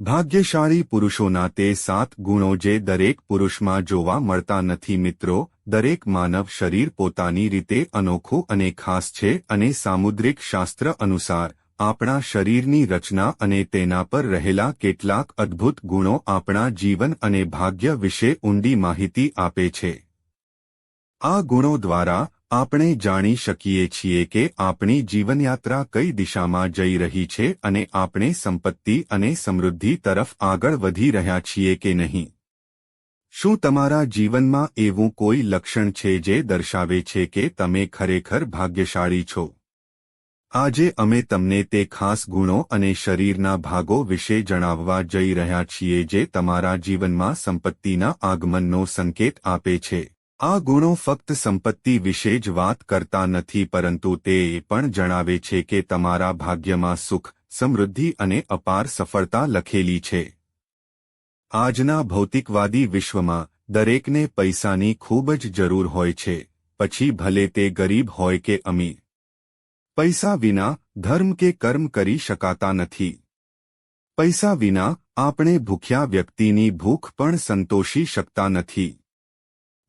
ભાગ્યશાળી પુરુષોના તે સાત ગુણો જે દરેક પુરુષમાં જોવા મળતા નથી મિત્રો, દરેક માનવ શરીર પોતાની રીતે અનોખું અને ખાસ છે અને સામુદ્રિક શાસ્ત્ર અનુસાર, આપણા શરીરની રચના અને તેના પર રહેલા કેટલાક અદ્ભુત ગુણો આપણા જીવન અને ભાગ્ય વિશે ઊંડી માહિતી આપે છે. આ ગુણો દ્વારા આપણે જાણી શકીએ છીએ કે આપણી જીવનયાત્રા કઈ દિશામાં જઈ રહી છે અને આપણે સંપત્તિ અને સમૃદ્ધિ તરફ આગળ વધી રહ્યા છીએ કે નહીં? શું તમારા જીવનમાં એવું કોઈ લક્ષણ છે જે દર્શાવે છે કે તમે ખરેખર ભાગ્યશાળી છો? આજે અમે તમને તે ખાસ ગુણો અને શરીરના ભાગો વિશે જણાવવા જઈ રહ્યા છીએ જે તમારા જીવનમાં સંપત્તિના આગમનનો સંકેત આપે છે. આ ગુણો ફક્ત સંપત્તિ વિશે જ વાત કરતા નથી, પરંતુ તે પણ જણાવે છે કે તમારા ભાગ્યમાં સુખ, સમૃદ્ધિ અને અપાર સફળતા લખેલી છે. આજના ભૌતિકવાદી વિશ્વમાં દરેકને પૈસાની ખૂબ જ જરૂર હોય છે, પછી ભલે તે ગરીબ હોય કે અમીર. પૈસા વિના ધર્મ કે કર્મ કરી શકાતા નથી. પૈસા વિના આપણે ભૂખ્યા વ્યક્તિની ભૂખ પણ સંતોષી શકતા નથી.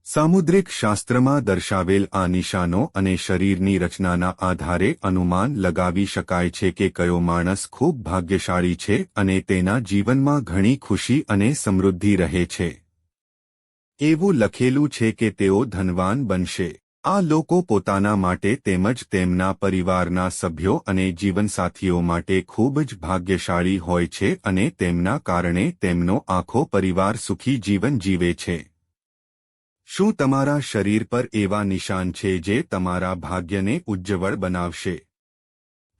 સામુદ્રિક શાસ્ત્રમાં દર્શાવેલ આ નિશાનો અને શરીરની રચનાના આધારે અનુમાન લગાવી શકાય છે કે કયો માણસ ખૂબ ભાગ્યશાળી છે અને તેના જીવનમાં ઘણી ખુશી અને સમૃદ્ધિ રહે છે. એવું લખેલું છે કે તેઓ ધનવાન બનશે. આ લોકો પોતાના માટે તેમજ તેમના પરિવારના સભ્યો અને જીવનસાથીઓ માટે ખૂબ જ ભાગ્યશાળી હોય છે અને તેમના કારણે તેમનો આખો પરિવાર સુખી જીવન જીવે છે. શું તમારા શરીર પર એવા નિશાન છે જે તમારા ભાગ્યને ઉજ્જવળ બનાવશે?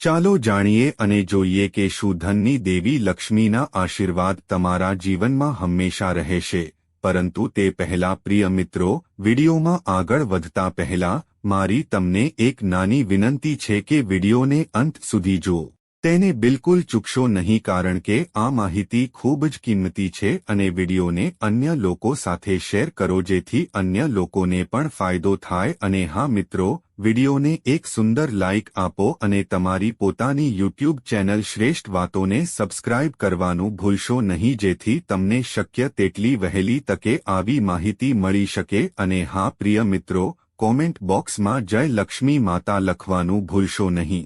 ચાલો જાણીએ અને જોઈએ કે શું ધનની દેવી લક્ષ્મીના આશીર્વાદ તમારા જીવનમાં હંમેશા રહેશે, પરંતુ તે પહેલા પ્રિય મિત્રો, વિડીયોમાં આગળ વધતા પહેલા, મારી તમને એક નાની વિનંતી છે કે વિડીયોને અંત સુધી જુઓ. તેને બિલકુલ ચૂકશો નહીં કારણ કે આ માહિતી ખૂબ જ કિંમતી છે અને વિડીયોને અન્ય લોકો સાથે શેર કરો જેથી અન્ય લોકોને પણ ફાયદો થાય અને હા મિત્રો, વિડીયોને એક સુંદર લાઇક આપો અને તમારી પોતાની યુટ્યુબ ચેનલ શ્રેષ્ઠ વાતોને સબસ્ક્રાઇબ કરવાનું ભૂલશો નહીં જેથી તમને શક્ય તેટલી વહેલી તકે આવી માહિતી મળી શકે અને હા પ્રિય મિત્રો, કોમેન્ટ બોક્સમાં જય લક્ષ્મી માતા લખવાનું ભૂલશો નહીં.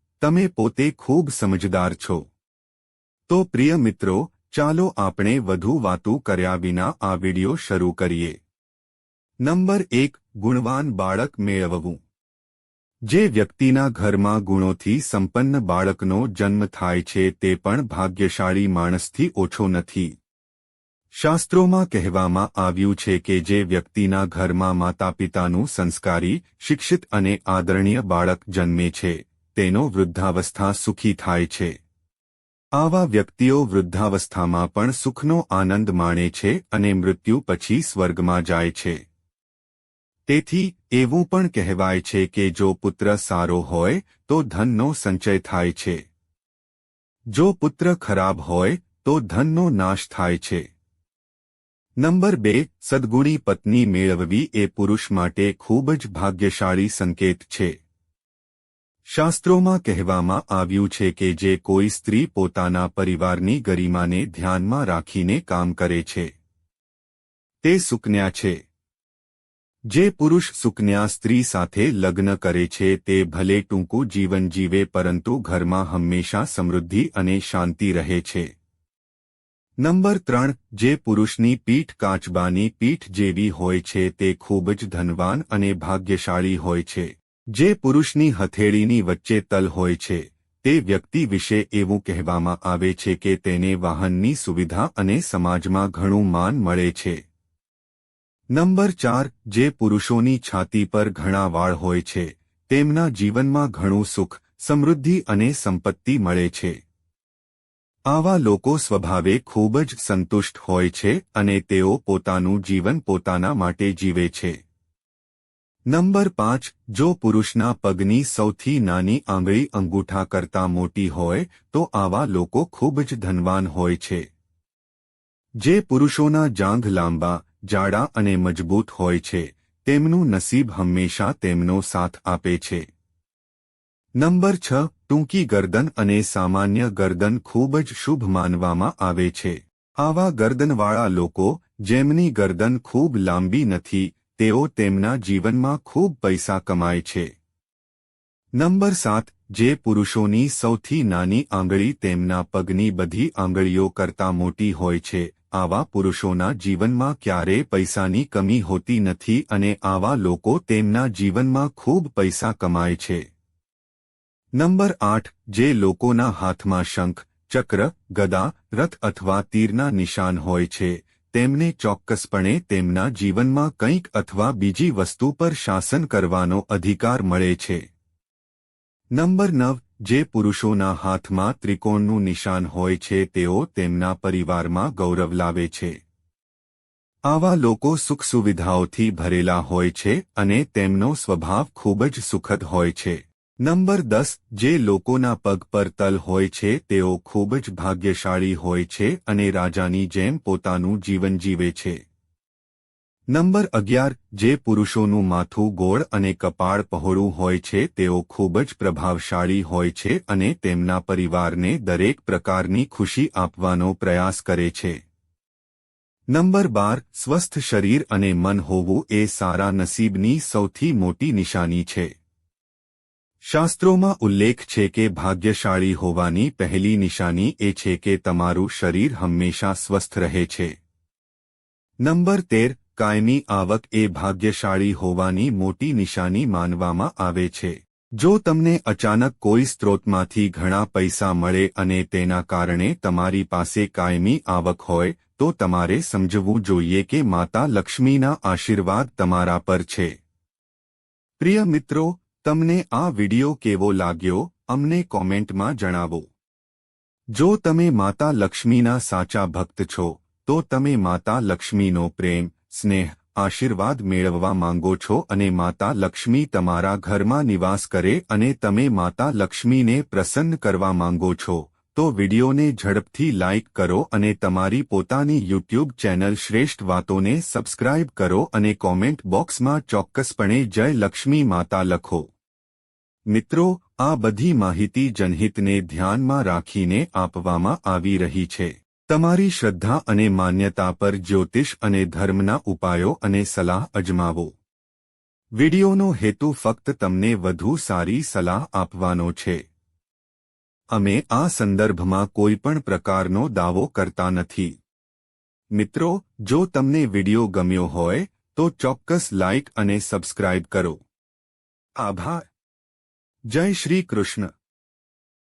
તમે પોતે ખૂબ સમજદાર છો. તો પ્રિય મિત્રો, ચાલો આપણે વધુ વાતું કર્યા વિના આ વિડિયો શરૂ કરીએ. નંબર એક, ગુણવાન બાળક મેળવવું. જે વ્યક્તિના ઘરમાં ગુણોથી સંપન્ન બાળકનો જન્મ થાય છે તે પણ ભાગ્યશાળી માણસથી ઓછો નથી. શાસ્ત્રોમાં કહેવામાં આવ્યું છે કે જે વ્યક્તિના ઘરમાં માતા પિતાનું સંસ્કારી, શિક્ષિત અને આદરણીય બાળક જન્મે છે તેનો વૃદ્ધાવસ્થા સુખી થાય છે. આવા વ્યક્તિઓ વૃદ્ધાવસ્થામાં પણ સુખનો આનંદ માણે છે અને મૃત્યુ પછી સ્વર્ગમાં જાય છે. તેથી, એવું પણ કહેવાય છે કે જો પુત્ર સારો હોય, તો ધનનો સંચય થાય છે. જો પુત્ર ખરાબ હોય, તો ધનનો નાશ થાય છે. નંબર બે, સદગુણી પત્ની મેળવવી એ પુરુષ માટે ખૂબ જ ભાગ્યશાળી સંકેત છે. શાસ્ત્રોમાં કહેવામાં આવ્યું છે કે જે કોઈ સ્ત્રી પોતાના પરિવારની ગરિમાને ધ્યાનમાં રાખીને કામ કરે છે, તે સુકન્યા છે. જે પુરુષ સુકન્યા સ્ત્રી સાથે લગ્ન કરે છે, તે ભલે ટૂંકું જીવન જીવે પરંતુ ઘરમાં હંમેશા સમૃદ્ધિ અને શાંતિ રહે છે. નંબર ત્રણ, જે પુરુષની પીઠ કાચબાની પીઠ જેવી હોય છે, તે ખૂબ જ ધનવાન અને ભાગ્યશાળી હોય છે. જે પુરુષની હથેળીની વચ્ચે તલ હોય છે, તે વ્યક્તિ વિશે એવું કહેવામાં આવે છે કે તેને વાહનની સુવિધા અને સમાજમાં ઘણું માન મળે છે. નંબર ચાર, જે પુરુષોની છાતી પર ઘણા વાળ હોય છે, તેમના જીવનમાં ઘણું સુખ, સમૃદ્ધિ અને સંપત્તિ મળે છે. આવા લોકો સ્વભાવે ખૂબ જ સંતુષ્ટ હોય છે અને તેઓ પોતાનું જીવન પોતાના માટે જીવે છે. નંબર પાંચ, જો પુરુષના પગની સૌથી નાની આંગળી અંગૂઠા કરતાં મોટી હોય, તો આવા લોકો ખૂબ જ ધનવાન હોય છે. જે પુરુષોના જાંઘ લાંબા, જાડા અને મજબૂત હોય છે, તેમનું નસીબ હંમેશા તેમનો સાથ આપે છે. નંબર છ, ટૂંકી ગરદન અને સામાન્ય ગરદન ખૂબ જ શુભ માનવામાં આવે છે. આવા ગરદનવાળા લોકો, જેમની ગરદન ખૂબ લાંબી નથી તેઓ તેમના જીવનમાં ખૂબ પૈસા કમાય છે. નંબર સાત, જે પુરુષોની સૌથી નાની આંગળી તેમના પગની બધી આંગળીઓ કરતાં મોટી હોય છે, આવા પુરુષોના જીવનમાં ક્યારેય પૈસાની કમી હોતી નથી અને આવા લોકો તેમના જીવનમાં ખૂબ પૈસા કમાય છે. નંબર આઠ, જે લોકોના હાથમાં શંખ, ચક્ર, ગદા, રથ અથવા તીરના નિશાન હોય છે તેમને ચોક્કસપણે તેમના જીવનમાં કંઈક અથવા બીજી વસ્તુ પર શાસન કરવાનો અધિકાર મળે છે. નંબર નવ, જે પુરુષોના હાથમાં ત્રિકોણનું નિશાન હોય છે, તેઓ તેમના પરિવારમાં ગૌરવ લાવે છે. આવા લોકો સુખ સુવિધાઓથી ભરેલા હોય છે અને તેમનો સ્વભાવ ખૂબ જ સુખદ હોય છે. નંબર દસ, જે લોકોના પગ પર તલ હોય છે, તેઓ ખૂબ જ ભાગ્યશાળી હોય છે અને રાજાની જેમ પોતાનું જીવન જીવે છે. નંબર અગિયાર, જે પુરુષોનું માથું ગોળ અને કપાળ પહોળું હોય છે, તેઓ ખૂબ જ પ્રભાવશાળી હોય છે અને તેમના પરિવારને દરેક પ્રકારની ખુશી આપવાનો પ્રયાસ કરે છે. નંબર બાર, સ્વસ્થ શરીર અને મન હોવું એ સારા નસીબની સૌથી મોટી નિશાની છે. શાસ્ત્રોમાં ઉલ્લેખ છે કે ભાગ્યશાળી હોવાની પહેલી નિશાની એ છે કે તમારું શરીર હંમેશા સ્વસ્થ રહે છે. નંબર તેર, કાયમી આવક એ ભાગ્યશાળી હોવાની મોટી નિશાની માનવામાં આવે છે. જો તમને અચાનક કોઈ સ્ત્રોતમાંથી ઘણા પૈસા મળે અને તેના કારણે તમારી પાસે કાયમી આવક હોય, તો તમારે સમજવું જોઈએ કે માતા લક્ષ્મીના આશીર્વાદ તમારા પર છે. પ્રિય મિત્રો તમને આ વિડિયો કેવો લાગ્યો, અમને કોમેન્ટમાં જણાવો. જો તમે માતા લક્ષ્મીના સાચા ભક્ત છો, તો તમે માતા લક્ષ્મીનો પ્રેમ, સ્નેહ, આશીર્વાદ મેળવવા માંગો છો અને માતા લક્ષ્મી તમારા ઘરમાં નિવાસ કરે અને તમે માતા લક્ષ્મીને પ્રસન્ન કરવા માંગો છો. તો વિડિયોને ઝડપથી લાઇક કરો અને તમારી પોતાની યુટ્યુબ ચેનલ શ્રેષ્ઠ વાતોને સબસ્ક્રાઇબ કરો અને કોમેન્ટ બોક્સમાં ચોક્કસપણે જય લક્ષ્મી માતા લખો. મિત્રો, આ બધી માહિતી જનહિતને ધ્યાનમાં રાખીને આપવામાં આવી રહી છે. તમારી શ્રદ્ધા અને માન્યતા પર જ્યોતિષ અને ધર્મના ઉપાયો અને સલાહ અજમાવો. વિડિયોનો હેતુ ફક્ત તમને વધુ સારી સલાહ આપવાનો છે. અમે આ સંદર્ભમાં કોઈ પણ પ્રકારનો દાવો કરતા નથી. મિત્રો, જો તમને વિડિયો ગમ્યો હોય, તો ચોક્કસ લાઇક અને સબસ્ક્રાઇબ કરો. આભાર. જય શ્રી કૃષ્ણ.